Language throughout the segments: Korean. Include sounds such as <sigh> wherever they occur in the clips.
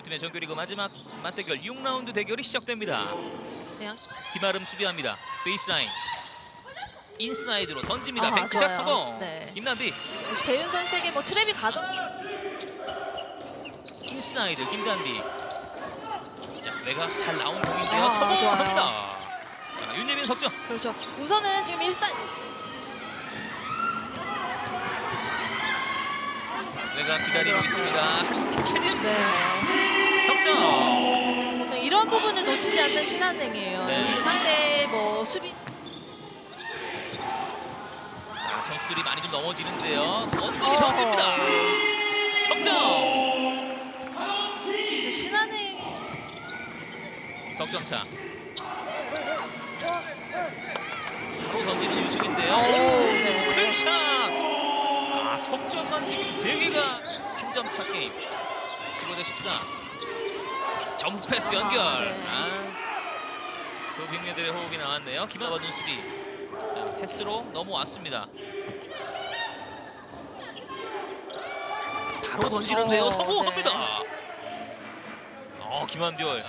두 팀의 정규리그 마지막 맞대결 6라운드 대결이 시작됩니다. 그냥 김아름 수비합니다. 베이스라인 인사이드로 던집니다. 아, 뱅크샷 좋아요. 성공. 네. 김남비 역시 배윤 선수에게 뭐 트랩이 가던 인사이드 김단비. 자 외곽 잘 나온 공인데요. 아, 성공합니다. 자, 윤예민 석점. 그렇죠. 우선은 지금 일산 외곽 기다리고 있습니다. 최진 네. 석점. 저 이런 부분을 놓치지 않는 신한행이에요. 네. 역시 상대 뭐 수비 자, 선수들이 많이 좀 넘어지는데요. 어떻게 어허. 던집니다. 석점. 신한행 석점차. 바로 던지는 유승인데요. 오, 오, 네. 큰샷. 아, 석점만 지금 세 개가 한 점 차 게임. 15대 14. 점프 패스 연결. 아, 네. 아, 두 빅리들의 호흡이 나왔네요. 기마받은 수비. 자, 패스로 넘어왔습니다. 바로 던지는데요. 어, 성공합니다. 어, 김한듀얼.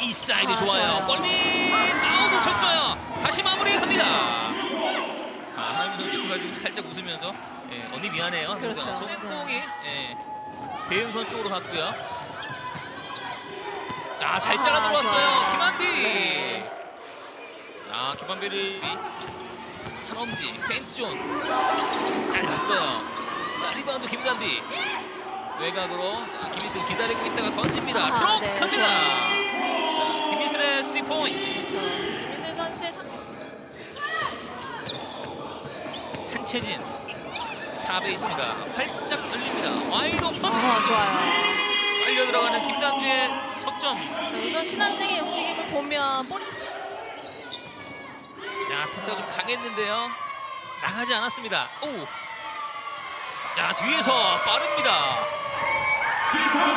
이사이드 아, 좋아요. 좋아요. 골밑 아우 놓쳤어요. 다시 마무리합니다. 아, 하나민 선수가 지금 살짝 웃으면서 예, 언니 미안해요. 그렇죠. 손행동이 예, 배윤 선 쪽으로 갔고요. 아, 잘 잘라 아, 들어왔어요. 좋아요. 김한비. 네. 아, 김한비를 한엄지 펜트존 잘랐어요. 자, 리바운드 김단비. 외곽으로 자, 김희슬 기다리고 있다가 던집니다. 아, 트럭 네. 자, 김희슬의 스리 포인트. 그렇죠. 김민슬 선수의 상... 한채진 탑에 있습니다. 활짝 열립니다. 와이드 오픈. 아 좋아요. 빨려 들어가는 김단비의 석점. 자, 우선 신한행의 움직임을 보면 볼이 자, 패스가 좀 강했는데요. 나가지 않았습니다. 오. 자, 뒤에서 빠릅니다.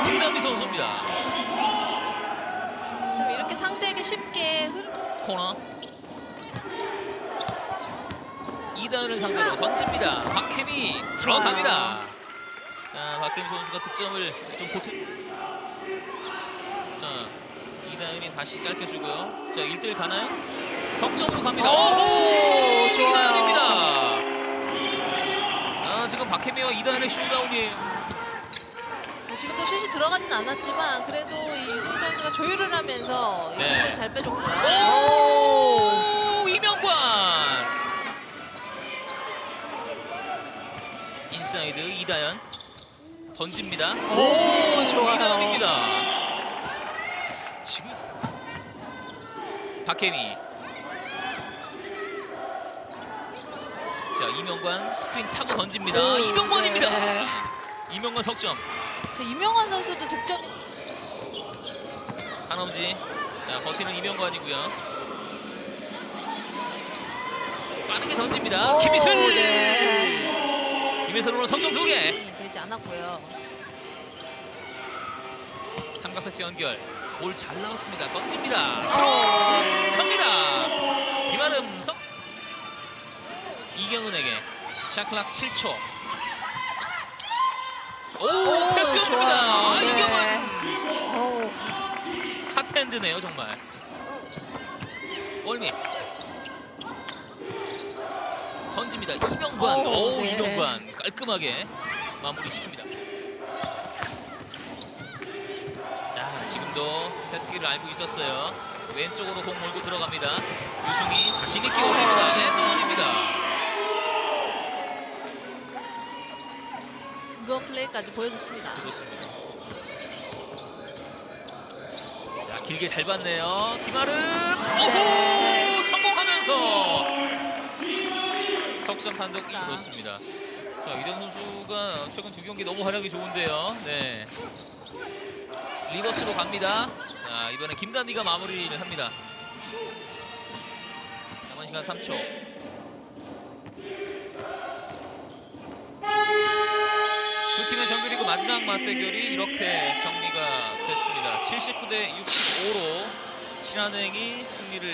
김단비 선수입니다. 좀 이렇게 상대에게 쉽게 흐르... 코너. 이다은을 상대로 던집니다. 박혜미 들어갑니다. 자, 박혜미 선수가 득점을 좀 보태. 자, 이다은이 다시 짧게 주고요. 자, 1대1 가나요? 석점으로 갑니다. 오. 이다은입니다. 아, 지금 박혜미와 이다은의 슛다운이에요. 뭐 지금도 슛이 들어가진 않았지만 그래도 이 유승희 선수가 조율을 하면서 이 네. 패스를 잘 빼줬고요. 오, 이명관. 인사 이다연 던집니다. 오, 좋아요. 이다연입니다. 지금 박혜미. 자 이명관 스크린 타고 던집니다. 오, 이명관입니다. 네. 이명관 석점. 자, 이명환 선수도 득점 한엄지. 자 버티는 이명관이고요. 빠르게 던집니다. 오, 김희슬. 네. 오늘 석점 두 개. 되지 않았고요. 삼각 패스 연결. 볼 잘 나왔습니다. 던집니다. 어, 들어갑니다. 김아름 석. 이경은에게 샤클락 7초. 오, 오, 패스였습니다. 아, 네. 이경은 오, 핫핸드네요 정말. 골밑. 던집니다. 이명관. 오, 오, 네. 이명관 깔끔하게 마무리 시킵니다. 자, 지금도 패스기를 알고 있었어요. 왼쪽으로 공 몰고 들어갑니다. 유승이 자신 있게 올립니다. 엔드원입니다. 무어 플레이까지 보여줬습니다. 그렇습니다. 자, 길게 잘 봤네요. 오호! 네. 성공하면서 석점 단독 이뤘습니다. 자, 이런 선수가 최근 두 경기 너무 활약이 좋은데요. 네. 리버스로 갑니다. 자, 이번에 김단디가 마무리를 합니다. 남은 시간 3초. 두 팀의 정규리그 마지막 맞대결이 이렇게 정리가 됐습니다. 79대 65로 신한은행이 승리를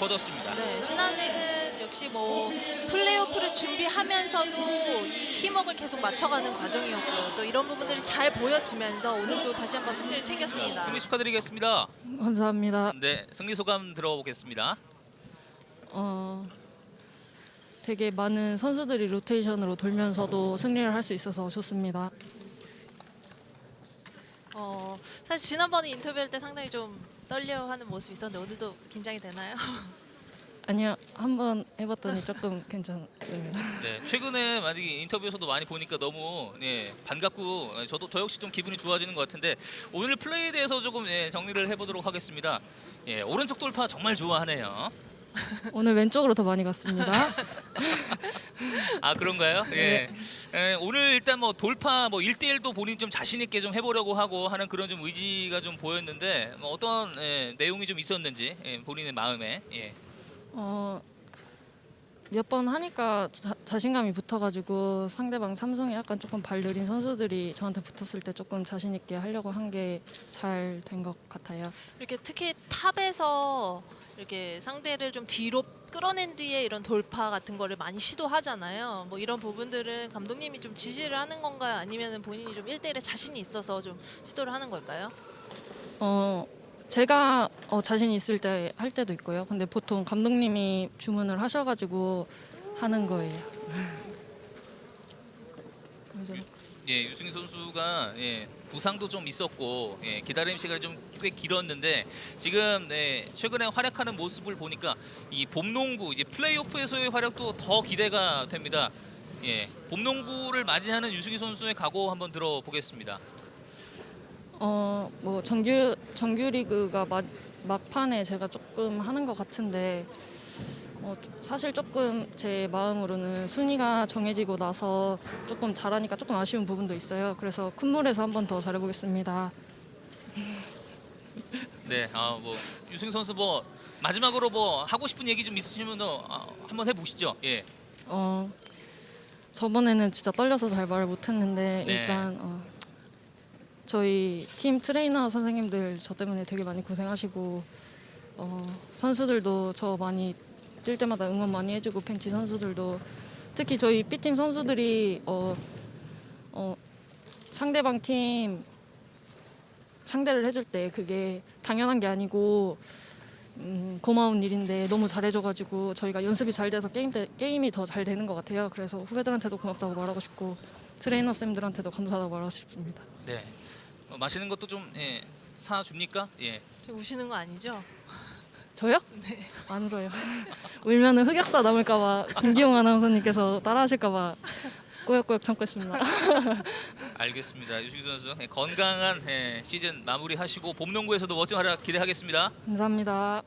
거뒀습니다. 네, 신한행은 역시 뭐 플레이오프를 준비하면서도 이 팀워크를 계속 맞춰가는 과정이었고 또 이런 부분들이 잘 보여지면서 오늘도 다시 한번 승리를 챙겼습니다. 승리 축하드리겠습니다. 감사합니다. 네, 승리 소감 들어보겠습니다. 어, 되게 많은 선수들이 로테이션으로 돌면서도 승리를 할 수 있어서 좋습니다. 어, 사실 지난번에 인터뷰할 때 상당히 좀 떨려하는 모습이 있었는데 오늘도 긴장이 되나요? <laughs> 아니요, 한번 해봤더니 조금 괜찮습니다. <laughs> 네, 최근에 만약에 인터뷰에서도 많이 보니까 너무 예, 반갑고 예, 저도 저 역시 좀 기분이 좋아지는 것 같은데 오늘 플레이에 대해서 조금 예, 정리를 해보도록 하겠습니다. 예, 오른쪽 돌파 정말 좋아하네요. <laughs> 오늘 왼쪽으로 더 많이 갔습니다. <laughs> 아 그런가요? 예. 예, 오늘 일단 뭐 돌파 뭐 1대1도 본인 좀 자신 있게 좀 해보려고 하고 하는 그런 좀 의지가 좀 보였는데 뭐 어떤 예, 내용이 좀 있었는지 예, 본인의 마음에 예. 어, 몇 번 하니까 자, 자신감이 붙어가지고 상대방 삼성이 약간 조금 발 느린 선수들이 저한테 붙었을 때 조금 자신 있게 하려고 한 게 잘 된 것 같아요. 이렇게 특히 탑에서 이렇게 상대를 좀 뒤로 끌어낸 뒤에 이런 돌파 같은 거를 많이 시도하잖아요. 뭐 이런 부분들은 감독님이 좀 지시를 하는 건가요? 아니면 본인이 좀 1대1에 자신이 있어서 좀 시도를 하는 걸까요? 어 제가 어, 자신 있을 때 할 때도 있고요. 근데 보통 감독님이 주문을 하셔가지고 하는 거예요. <laughs> 그래서 예, 유승희 선수가 예, 부상도 좀 있었고 예, 기다림 시간이 좀 꽤 길었는데 지금 네, 최근에 활약하는 모습을 보니까 이 봄농구 이제 플레이오프에서의 활약도 더 기대가 됩니다. 예, 봄농구를 맞이하는 유승희 선수의 각오 한번 들어보겠습니다. 어 뭐 정규 정규 리그가 막, 막판에 제가 조금 하는 것 같은데 어, 사실 조금 제 마음으로는 순위가 정해지고 나서 조금 잘하니까 조금 아쉬운 부분도 있어요. 그래서 큰 물에서 한 번 더 잘해보겠습니다. <laughs> 네, 아, 뭐 유승희 선수 뭐 마지막으로 뭐 하고 싶은 얘기 좀 있으시면 어, 한번 해보시죠. 예. 어 저번에는 진짜 떨려서 잘 말을 못했는데 네. 일단 어, 저희 팀 트레이너 선생님들 저 때문에 되게 많이 고생하시고 어, 선수들도 저 많이 뛸 때마다 응원 많이 해주고 벤치 선수들도 특히 저희 B팀 선수들이 어, 어, 상대방 팀 상대를 해줄 때 그게 당연한 게 아니고 음, 고마운 일인데 너무 잘해줘가지고 저희가 연습이 잘 돼서 게임 때, 게임이 더 잘 되는 것 같아요. 그래서 후배들한테도 고맙다고 말하고 싶고 트레이너 쌤들한테도 감사하다고 말하고 싶습니다. 네. 어, 마시는 것도 좀 예, 사 줍니까? 예. 저 우시는 거 아니죠? 저요? 안 울어요. 울면은 흑역사 남을까봐 김기용 아나운서님께서 따라하실까봐 꾸역꾸역 참고 있습니다. <laughs> 알겠습니다. 유승희 선수 예, 건강한 예, 시즌 마무리하시고 봄 농구에서도 멋진 활약 기대하겠습니다. 감사합니다.